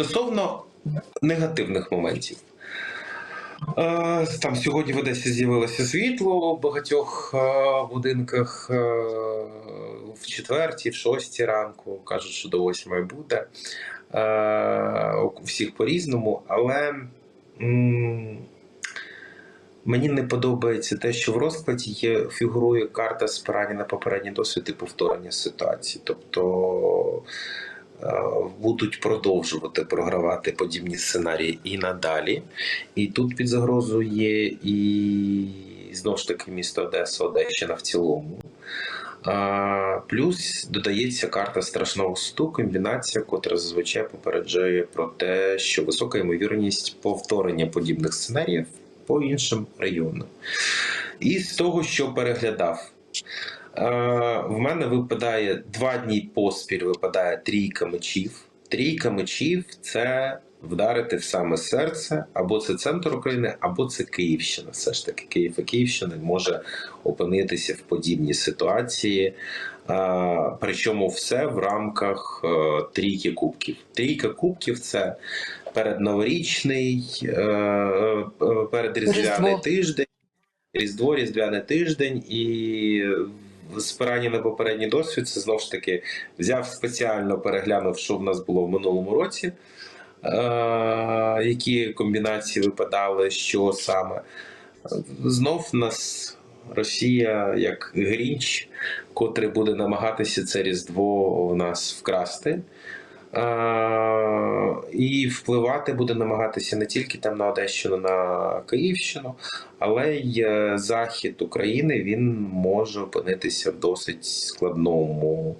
Стосовно негативних моментів. Е, Там сьогодні в Одесі з'явилося світло в багатьох е, будинках е, в четвертій, в шостій ранку. Кажуть, що до восьмої буде. У всіх по-різному, але мені не подобається те, що в розкладі є, фігурує карта спирання на попередній досвід і повторення ситуації. Тобто будуть продовжувати програвати подібні сценарії і надалі. І тут під загрозою є і знову ж таки місто Одеса, Одещина в цілому. Плюс додається карта страшного суду, комбінація, котра зазвичай попереджає про те, що висока ймовірність повторення подібних сценаріїв по іншим районам. І з того, що переглядав, е, в мене випадає два дні поспіль випадає трійка мечів. Трійка мечів це вдарити в саме серце, або це центр України, або це Київщина. Все ж таки, Київ і Київщина може опинитися в подібній ситуації. Причому все в рамках е, трійки кубків. Трійка кубків це передноворічний, е, е, передріздвяний тиждень, Різдво, Різдвяний тиждень і спирання на попередній досвід. Це знову ж таки взяв спеціально переглянув, що в нас було в минулому році. е, Які комбінації випадали, що саме. Знов нас Росія як Грінч, котрий буде намагатися це Різдво в нас вкрасти. І впливати буде намагатися не тільки там на Одещину, на Київщину, але й е, захід України він може опинитися в досить складному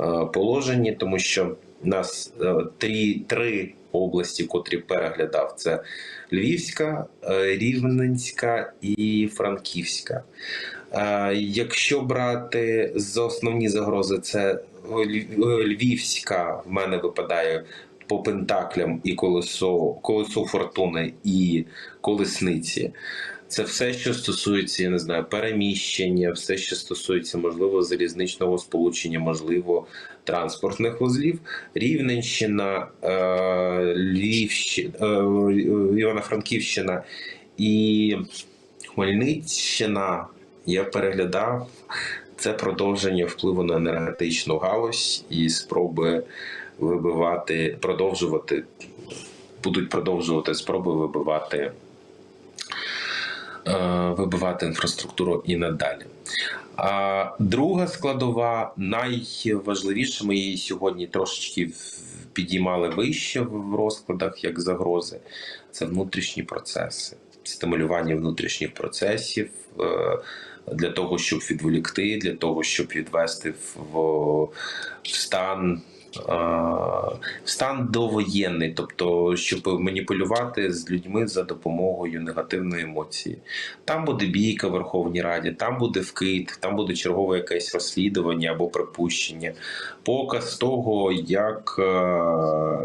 е, положенні, тому що в нас е, три, три області, котрі переглядав, це Львівська, Рівненська і Франківська. Якщо брати за основні загрози, це Львівська в мене випадає по пентаклям і колесо, колесо фортуни і колесниці. Це все, що стосується, я не знаю, переміщення, все, що стосується, можливо, залізничного сполучення, можливо, транспортних вузлів. Рівненщина, е, Львівщина, е, Івано-Франківщина і Хмельниччина. Я переглядав це продовження впливу на енергетичну галузь і спроби вибивати, продовжувати, будуть продовжувати спроби вибивати, е, вибивати інфраструктуру і надалі. А друга складова, найважливіша, ми її сьогодні трошечки підіймали вище в розкладах як загрози. Це внутрішні процеси, стимулювання внутрішніх процесів е, для того, щоб відволікти, для того, щоб відвести в, в, стан. стан довоєнний, тобто, щоб маніпулювати з людьми за допомогою негативної емоції. Там буде бійка в Верховній Раді, там буде вкид, там буде чергове якесь розслідування або припущення, показ того, як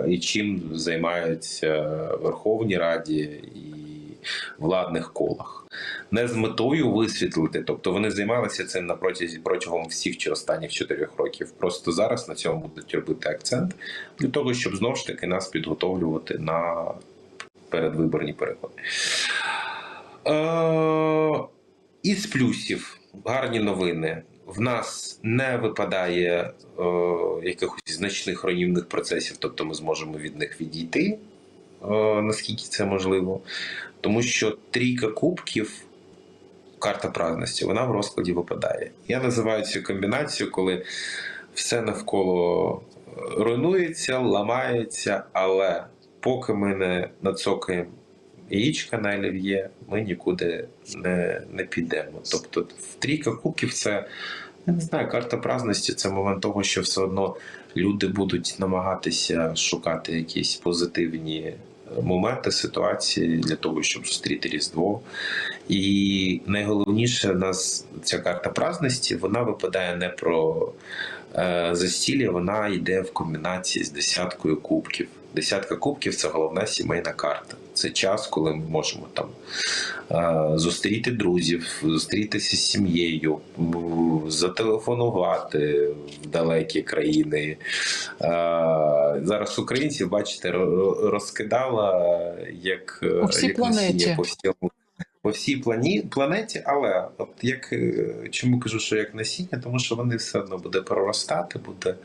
і чим займаються Верховній Раді і владних колах. Не з метою висвітлити, тобто вони займалися цим на протязі протягом всіх чи останніх чотирьох років. Просто зараз на цьому будуть робити акцент для того, щоб знову ж таки нас підготовлювати на передвиборні переходи. Е, із плюсів гарні новини. В нас не випадає е, якихось значних руйнівних процесів, тобто ми зможемо від них відійти, е, наскільки це можливо. Тому що трійка кубків, карта праздності, вона в розкладі випадає. Я називаю цю комбінацію, коли все навколо е, руйнується, ламається, але поки ми не нацокаємо яєчка на олів'є, ми нікуди не, не підемо. Тобто, в трійка кубків це. Я не знаю, карта праздності це момент того, що все одно люди будуть намагатися шукати якісь позитивні моменти, ситуації для того, щоб зустріти Різдво. І найголовніше в нас ця карта праздності, вона випадає не про е, застілля, вона йде в комбінації з десяткою кубків. Десятка кубків це головна сімейна карта. Це час, коли ми можемо там е, зустріти друзів, зустрітися з сім'єю, зателефонувати в далекі країни. Зараз українців, бачите, ро- розкидала як, е, По всій як насіння планеті. по всьому. По всій плані, планеті, але от як е, чому кажу, що як насіння, тому що вони все одно буде проростати, буде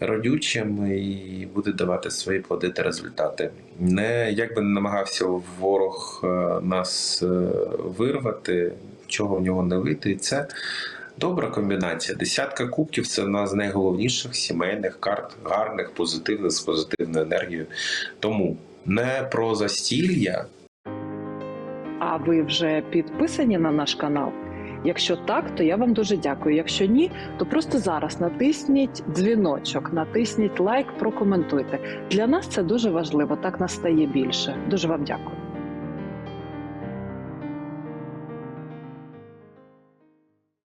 родючим і буде давати свої плоди та результати. Не як би не намагався ворог е, нас вирвати, чого в нього не вийти. І це добра комбінація. Десятка кубків це одна з найголовніших сімейних карт, гарних, позитивних з позитивною енергією. Тому не про застілля. А ви вже підписані на наш канал? Якщо так, то я вам дуже дякую. Якщо ні, то просто зараз натисніть дзвіночок, натисніть лайк, прокоментуйте. Для нас це дуже важливо. Так нас стає більше. Дуже вам дякую.